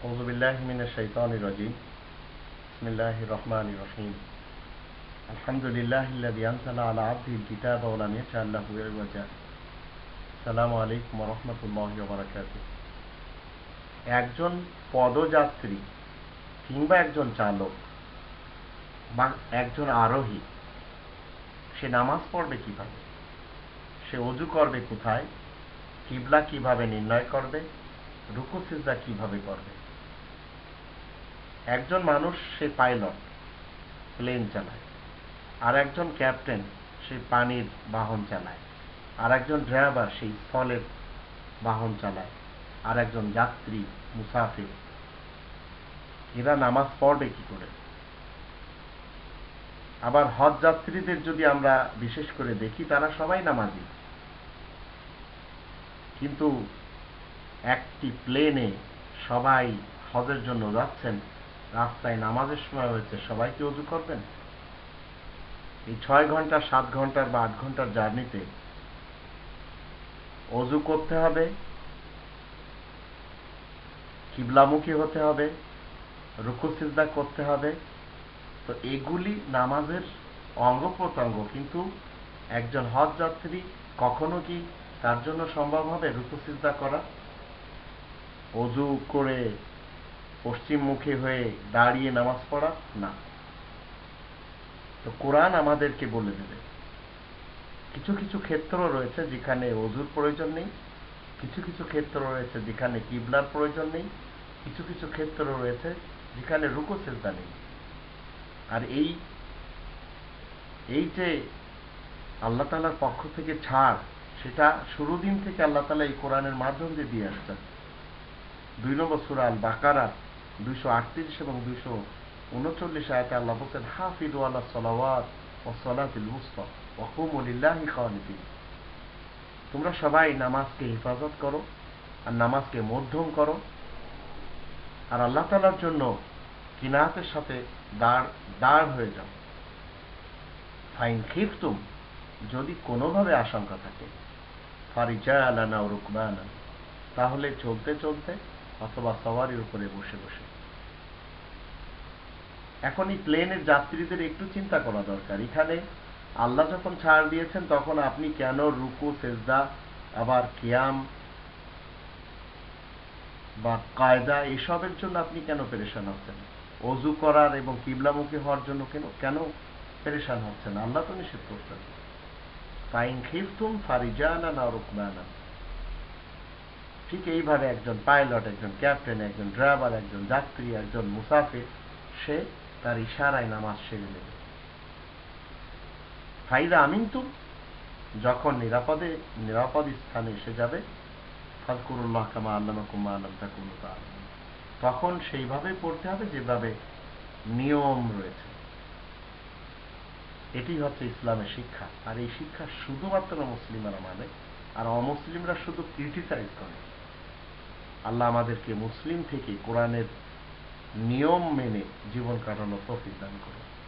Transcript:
أعوذ بالله من الشيطان الرجيم بسم الله الرحمن الرحيم الحمد لله الذي أنزل على عبده الكتاب ولم يجعل له عوجا السلام عليكم ورحمة الله وبركاته একজন পদযাত্রী কিংবা একজন চালক বা একজন আরোহী সে নামাজ পড়বে কিভাবে সে অজু করবে কোথায় কিবলা কিভাবে নির্ণয় করবে রুকু সিজদা কিভাবে করবে একজন মানুষ সে পাইলট প্লেন চালায়। আর একজন ক্যাপ্টেন সে পানির বাহন চালায়। আর একজন ড্রাইভার সেই স্থলের বাহন চালায়। আর একজন যাত্রী, মুসাফির। এরা নামাজ পড়বে কি করে? আবার হজ যাত্রীদের যদি আমরা বিশেষ করে দেখি, তারা সবাই নামাজি। কিন্তু একটি প্লেনে সবাই হজের জন্য যাচ্ছেন রাস্তায় নামাজের সময় হয়েছে, সবাই কি অজু করবেন? এই ছয় ঘণ্টা, সাত ঘণ্টার বা আট ঘণ্টার জার্নিতে অজু করতে হবে, কিবলামুখী হতে হবে, রুকু, সিজদা করতে হবে। তো এগুলি নামাজের অঙ্গ প্রত্যঙ্গ, কিন্তু একজন হজ যাত্রী কখনো কি তার জন্য সম্ভব হবে রুকু, সিজদা করা? অজু করে পশ্চিমমুখী হয়ে দাঁড়িয়ে নামাজ পড়া? না। তো কোরআন আমাদেরকে বলে দেবে। কিছু কিছু ক্ষেত্র রয়েছে যেখানে অজুর প্রয়োজন নেই, কিছু কিছু ক্ষেত্র রয়েছে যেখানে কিবলার প্রয়োজন নেই, কিছু কিছু ক্ষেত্র রয়েছে যেখানে রুকু সেজদা নেই। আর এই এই যে আল্লাহ তালার পক্ষ থেকে ছাড়, সেটা শুরু দিন থেকে আল্লাহ তালা এই কোরআনের মাধ্যম দিয়ে দিয়ে আসছেন। দুই নম্বর সুরা আল বাকারা দুইশো আটত্রিশ এবং দুইশো উনচল্লিশ আয়তে আল্লাহ বলছেন হাফিদু আল্লাহ ও সলাতিল খাওয়ানিতি তোমরা সবাই নামাজকে হেফাজত করো আর নামাজকে মধ্যম করো। আর আল্লাহ তালার জন্য কিনাতের সাথে দাঁড় দাঁড় হয়ে যাও। ফাইন খিফতুম, যদি কোনোভাবে আশঙ্কা থাকে ফারিজা আলানা রুকবানা, তাহলে চলতে চলতে অথবা সওয়ারির উপরে বসে বসে। এখন এই প্লেনের যাত্রীদের একটু চিন্তা করা দরকার। এখানে আল্লাহ যখন ছাড় দিয়েছেন, তখন আপনি কেন রুকু, সেজদা, আবার কিয়াম বা কায়দা এসবের জন্য আপনি কেন পেরেশান হচ্ছেন? অজু করার এবং কিবলামুখী হওয়ার জন্য কেন কেন পেরেশান হচ্ছেন? আল্লাহ তো নিষেধ করছেন। ফাইন খিফতুম ফারিজানা না রুকবানা ঠিক এইভাবে একজন পাইলট একজন ক্যাপ্টেন একজন ড্রাইভার একজন যাত্রী, একজন মুসাফির, সে তার ইশারায় নামাজ সেরে নেবে। ফাইদা আমিন তুম যখন নিরাপদে, নিরাপদ স্থানে এসে যাবে, ফাজকুরুল্লাহ কামা আল্লামা কুম্মা আল্লাম তাকুল্লু তখন সেইভাবে পড়তে হবে যেভাবে নিয়ম রয়েছে। এটি হচ্ছে ইসলামের শিক্ষা। আর এই শিক্ষা শুধুমাত্র মুসলিমরা মানে আর অমুসলিমরা শুধু ক্রিটিসাইজ করে। আল্লাহ আমাদেরকে মুসলিম থেকে কোরআনের নিয়ম মেনে জীবন কাটানো তফিক দান করুন।